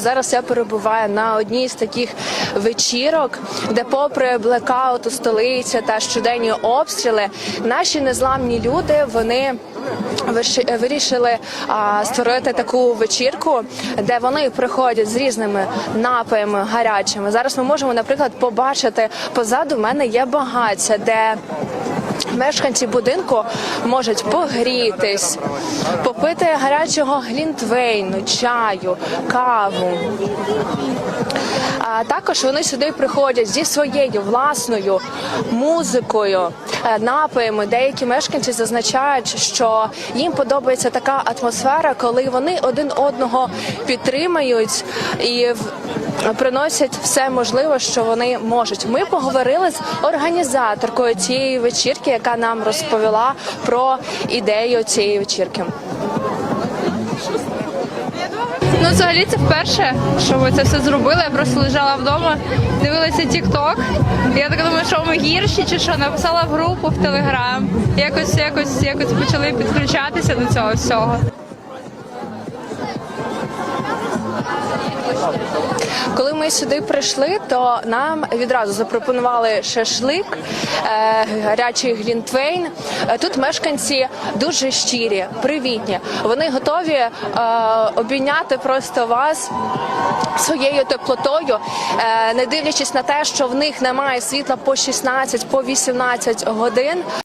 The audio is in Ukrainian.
Зараз я перебуваю на одній з таких вечірок, де, попри блекаут у столиці та щоденні обстріли, наші незламні люди вони виріши- вирішили а, створити таку вечірку, де вони приходять з різними напоями гарячими. Зараз ми можемо, наприклад, побачити позаду мене є багаття, де Мешканці будинку можуть погрітись, попити гарячого глінтвейну, чаю, каву. А також вони сюди приходять зі своєю власною музикою, напоями. Деякі мешканці зазначають, що їм подобається така атмосфера, коли вони один одного підтримують і приносять все можливе, що вони можуть. Ми поговорили з організаторкою цієї вечірки, яка нам розповіла про ідею цієї вечірки. Ну, взагалі, це вперше, що ми це все зробили. Я просто лежала вдома, дивилася TikTok. Я так думаю, що ми гірші чи що, написала в групу в Телеграм. Якось, якось, якось почали підключатися до цього всього. Коли ми сюди прийшли, то нам відразу запропонували шашлик, е, гарячий глінтвейн. Е, Тут мешканці дуже щирі, привітні. Вони готові е, обійняти просто вас своєю теплотою, не дивлячись на те, що в них немає світла по 16, по 18 годин.